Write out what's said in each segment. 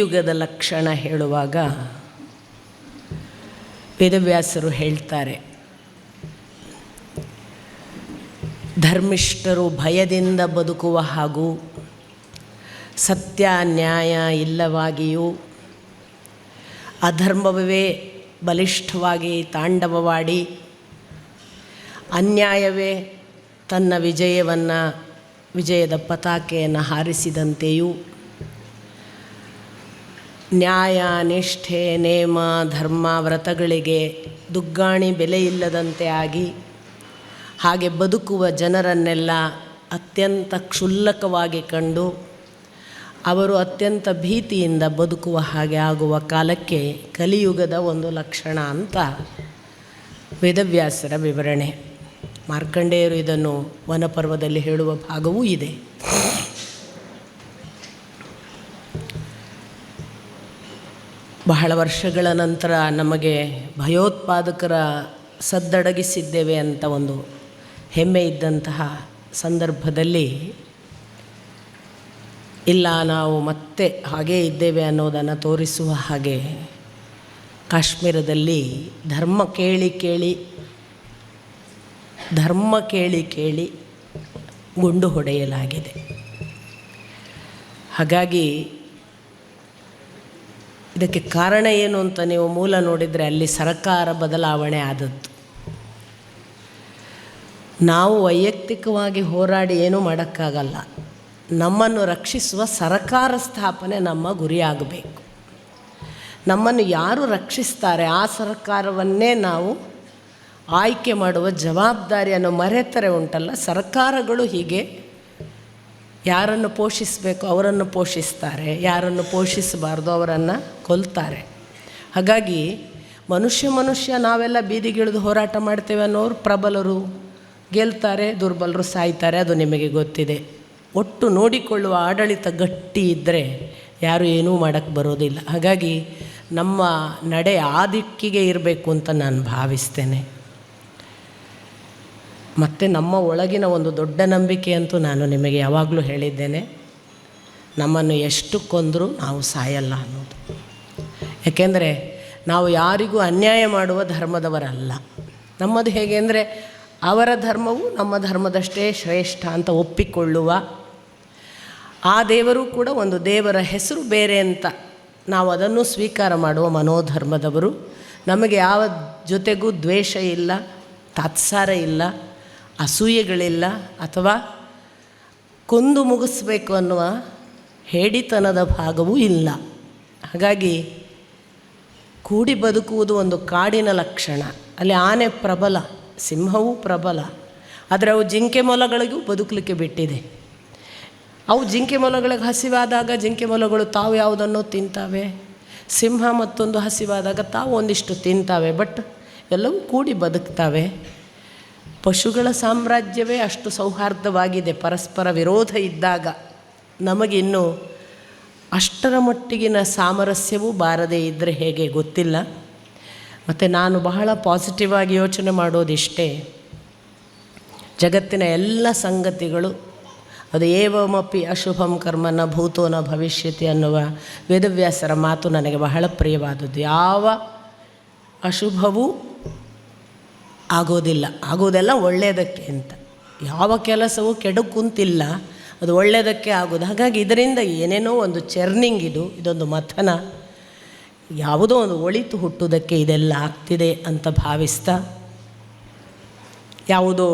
ಕಲಿಯುಗದ ಲಕ್ಷಣ ಹೇಳುವಾಗ ವೇದವ್ಯಾಸರು ಹೇಳ್ತಾರೆ, ಧರ್ಮಿಷ್ಠರು ಭಯದಿಂದ ಬದುಕುವ ಹಾಗೂ ಸತ್ಯ ನ್ಯಾಯ ಇಲ್ಲವಾಗಿಯೂ ಅಧರ್ಮವೇ ಬಲಿಷ್ಠವಾಗಿ ತಾಂಡವವಾಡಿ ಅನ್ಯಾಯವೇ ತನ್ನ ವಿಜಯವನ್ನು, ವಿಜಯದ ಪತಾಕೆಯನ್ನು ಹಾರಿಸಿದಂತೆಯೂ ನ್ಯಾಯ, ನಿಷ್ಠೆ, ನೇಮ, ಧರ್ಮ, ವ್ರತಗಳಿಗೆ ದುಗ್ಗಾಣಿ ಬೆಲೆ ಇಲ್ಲದಂತೆ ಆಗಿ ಹಾಗೆ ಬದುಕುವ ಜನರನ್ನೆಲ್ಲ ಅತ್ಯಂತ ಕ್ಷುಲ್ಲಕವಾಗಿ ಕಂಡು ಅವರು ಅತ್ಯಂತ ಭೀತಿಯಿಂದ ಬದುಕುವ ಹಾಗೆ ಆಗುವ ಕಾಲಕ್ಕೆ ಕಲಿಯುಗದ ಒಂದು ಲಕ್ಷಣ ಅಂತ ವೇದವ್ಯಾಸರ ವಿವರಣೆ. ಮಾರ್ಕಂಡೇಯರು ಇದನ್ನು ವನಪರ್ವದಲ್ಲಿ ಹೇಳುವ ಭಾಗವೂ ಇದೆ. ಬಹಳ ವರ್ಷಗಳ ನಂತರ ನಮಗೆ ಭಯೋತ್ಪಾದಕರ ಸದ್ದಡಗಿಸಿದ್ದೇವೆ ಅಂತ ಒಂದು ಹೆಮ್ಮೆ ಇದ್ದಂತಹ ಸಂದರ್ಭದಲ್ಲಿ ಇಲ್ಲ, ನಾವು ಮತ್ತೆ ಹಾಗೇ ಇದ್ದೇವೆ ಅನ್ನೋದನ್ನು ತೋರಿಸುವ ಹಾಗೆ ಕಾಶ್ಮೀರದಲ್ಲಿ ಧರ್ಮ ಕೇಳಿ ಕೇಳಿ, ಧರ್ಮ ಕೇಳಿ ಕೇಳಿ ಗುಂಡು ಹೊಡೆಯಲಾಗಿದೆ. ಹಾಗಾಗಿ ಇದಕ್ಕೆ ಕಾರಣ ಏನು ಅಂತ ನೀವು ಮೂಲ ನೋಡಿದರೆ ಅಲ್ಲಿ ಸರ್ಕಾರ ಬದಲಾವಣೆ ಆದದ್ದು. ನಾವು ವೈಯಕ್ತಿಕವಾಗಿ ಹೋರಾಡಿ ಏನೂ ಮಾಡೋಕ್ಕಾಗಲ್ಲ. ನಮ್ಮನ್ನು ರಕ್ಷಿಸುವ ಸರಕಾರ ಸ್ಥಾಪನೆ ನಮ್ಮ ಗುರಿಯಾಗಬೇಕು. ನಮ್ಮನ್ನು ಯಾರು ರಕ್ಷಿಸ್ತಾರೆ ಆ ಸರ್ಕಾರವನ್ನೇ ನಾವು ಆಯ್ಕೆ ಮಾಡುವ ಜವಾಬ್ದಾರಿಯನ್ನು ಮರೆತರೆ ಉಂಟಲ್ಲ, ಸರ್ಕಾರಗಳು ಹೀಗೆ ಯಾರನ್ನು ಪೋಷಿಸಬೇಕು ಅವರನ್ನು ಪೋಷಿಸ್ತಾರೆ, ಯಾರನ್ನು ಪೋಷಿಸಬಾರ್ದು ಅವರನ್ನು ಕೊಲ್ತಾರೆ. ಹಾಗಾಗಿ ಮನುಷ್ಯ ಮನುಷ್ಯ ನಾವೆಲ್ಲ ಬೀದಿಗಿಳಿದು ಹೋರಾಟ ಮಾಡ್ತೇವೆ ಅನ್ನೋರು ಪ್ರಬಲರು, ಗೆಲ್ತಾರೆ, ದುರ್ಬಲರು ಸಾಯ್ತಾರೆ, ಅದು ನಿಮಗೆ ಗೊತ್ತಿದೆ. ಒಟ್ಟು ನೋಡಿಕೊಳ್ಳುವ ಆಡಳಿತ ಗಟ್ಟಿ ಇದ್ದರೆ ಯಾರು ಏನೂ ಮಾಡೋಕ್ಕೆ ಬರೋದಿಲ್ಲ. ಹಾಗಾಗಿ ನಮ್ಮ ನಡೆ ಆ ದಿಕ್ಕಿಗೆ ಇರಬೇಕು ಅಂತ ನಾನು ಭಾವಿಸ್ತೇನೆ. ಮತ್ತು ನಮ್ಮ ಒಳಗಿನ ಒಂದು ದೊಡ್ಡ ನಂಬಿಕೆ ಅಂತೂ ನಾನು ನಿಮಗೆ ಯಾವಾಗಲೂ ಹೇಳಿದ್ದೇನೆ. ನಮ್ಮನ್ನು ಎಷ್ಟು ಕೊಂದರೂ ನಾವು ಸಾಯಲ್ಲ ಅನ್ನೋದು. ಯಾಕೆಂದರೆ ನಾವು ಯಾರಿಗೂ ಅನ್ಯಾಯ ಮಾಡುವ ಧರ್ಮದವರಲ್ಲ. ನಮ್ಮದು ಹೇಗೆ ಅಂದರೆ ಅವರ ಧರ್ಮವು ನಮ್ಮ ಧರ್ಮದಷ್ಟೇ ಶ್ರೇಷ್ಠ ಅಂತ ಒಪ್ಪಿಕೊಳ್ಳುವ. ಆ ದೇವರು ಕೂಡ ಒಂದು ದೇವರ ಹೆಸರು ಬೇರೆ ಅಂತ ನಾವು ಅದನ್ನು ಸ್ವೀಕಾರ ಮಾಡುವ ಮನೋಧರ್ಮದವರು. ನಮಗೆ ಯಾವ ಜೊತೆಗೂ ದ್ವೇಷ ಇಲ್ಲ, ತಾತ್ಸಾರ ಇಲ್ಲ. ಅಸೂಯೆಗಳಿಲ್ಲ ಅಥವಾ ಕೊಂದು ಮುಗಿಸ್ಬೇಕು ಅನ್ನುವ ಹೇಡಿತನದ ಭಾಗವೂ ಇಲ್ಲ. ಹಾಗಾಗಿ ಕೂಡಿ ಬದುಕುವುದು ಒಂದು ಕಾಡಿನ ಲಕ್ಷಣ. ಅಲ್ಲಿ ಆನೆ ಪ್ರಬಲ, ಸಿಂಹವೂ ಪ್ರಬಲ, ಆದರೆ ಅವು ಜಿಂಕೆ ಮೊಲಗಳಿಗೂ ಬದುಕಲಿಕ್ಕೆ ಬಿಟ್ಟಿದೆ. ಅವು ಜಿಂಕೆ ಮೊಲಗಳಿಗೆ ಹಸಿವಾದಾಗ ಜಿಂಕೆ ಮೊಲಗಳು ತಾವು ಯಾವುದನ್ನು ತಿಂತಾವೆ. ಸಿಂಹ ಮತ್ತೊಂದು ಹಸಿವಾದಾಗ ತಾವು ಒಂದಿಷ್ಟು ತಿಂತಾವೆ, ಬಟ್ ಎಲ್ಲವೂ ಕೂಡಿ ಬದುಕ್ತಾವೆ. ಪಶುಗಳ ಸಾಮ್ರಾಜ್ಯವೇ ಅಷ್ಟು ಸೌಹಾರ್ದವಾಗಿದೆ, ಪರಸ್ಪರ ವಿರೋಧ ಇದ್ದಾಗ. ನಮಗಿನ್ನೂ ಅಷ್ಟರ ಮಟ್ಟಿಗಿನ ಸಾಮರಸ್ಯವೂ ಬಾರದೇ ಇದ್ದರೆ ಹೇಗೆ ಗೊತ್ತಿಲ್ಲ. ಮತ್ತು ನಾನು ಬಹಳ ಪಾಸಿಟಿವ್ ಆಗಿ ಯೋಚನೆ ಮಾಡೋದಿಷ್ಟೇ. ಜಗತ್ತಿನ ಎಲ್ಲ ಸಂಗತಿಗಳು, ಅದು ಏವಮಪಿ ಅಶುಭಂ ಕರ್ಮನ ಭೂತೋನ ಭವಿಷ್ಯತಿ ಅನ್ನುವ ವೇದವ್ಯಾಸರ ಮಾತು ನನಗೆ ಬಹಳ ಪ್ರಿಯವಾದದ್ದು. ಯಾವ ಅಶುಭವೂ ಆಗೋದಿಲ್ಲ. ಆಗೋದೆಲ್ಲ ಒಳ್ಳೆಯದಕ್ಕೆ ಅಂತ. ಯಾವ ಕೆಲಸವೂ ಕೆಡು ಕುಂತಿಲ್ಲ ಅದು ಒಳ್ಳೆಯದಕ್ಕೆ ಆಗೋದು. ಹಾಗಾಗಿ ಇದರಿಂದ ಏನೇನೋ ಒಂದು ಚರ್ನಿಂಗ್ ಇದು, ಇದೊಂದು ಮಥನ. ಯಾವುದೋ ಒಂದು ಒಳಿತು ಹುಟ್ಟುವುದಕ್ಕೆ ಇದೆಲ್ಲ ಆಗ್ತಿದೆ ಅಂತ ಭಾವಿಸ್ತಾ, ಯಾವುದೋ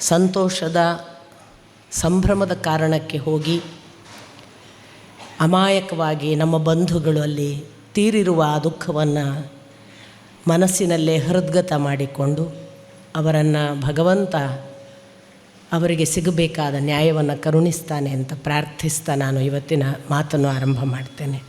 ಸಂತೋಷದ ಸಂಭ್ರಮದ ಕಾರಣಕ್ಕೆ ಹೋಗಿ, ಅಮಾಯಕವಾಗಿ ನಮ್ಮ ಬಂಧುಗಳಲ್ಲಿ ತೀರಿರುವ ಆ ದುಃಖವನ್ನು ಮನಸ್ಸಿನಲ್ಲೇ ಹೃದ್ಗತ ಮಾಡಿಕೊಂಡು ಅವರನ್ನು ಭಗವಂತ ಅವರಿಗೆ ಸಿಗಬೇಕಾದ ನ್ಯಾಯವನ್ನು ಕರುಣಿಸ್ತಾನೆ ಅಂತ ಪ್ರಾರ್ಥಿಸ್ತಾ ನಾನು ಇವತ್ತಿನ ಮಾತನ್ನು ಆರಂಭ ಮಾಡ್ತೇನೆ.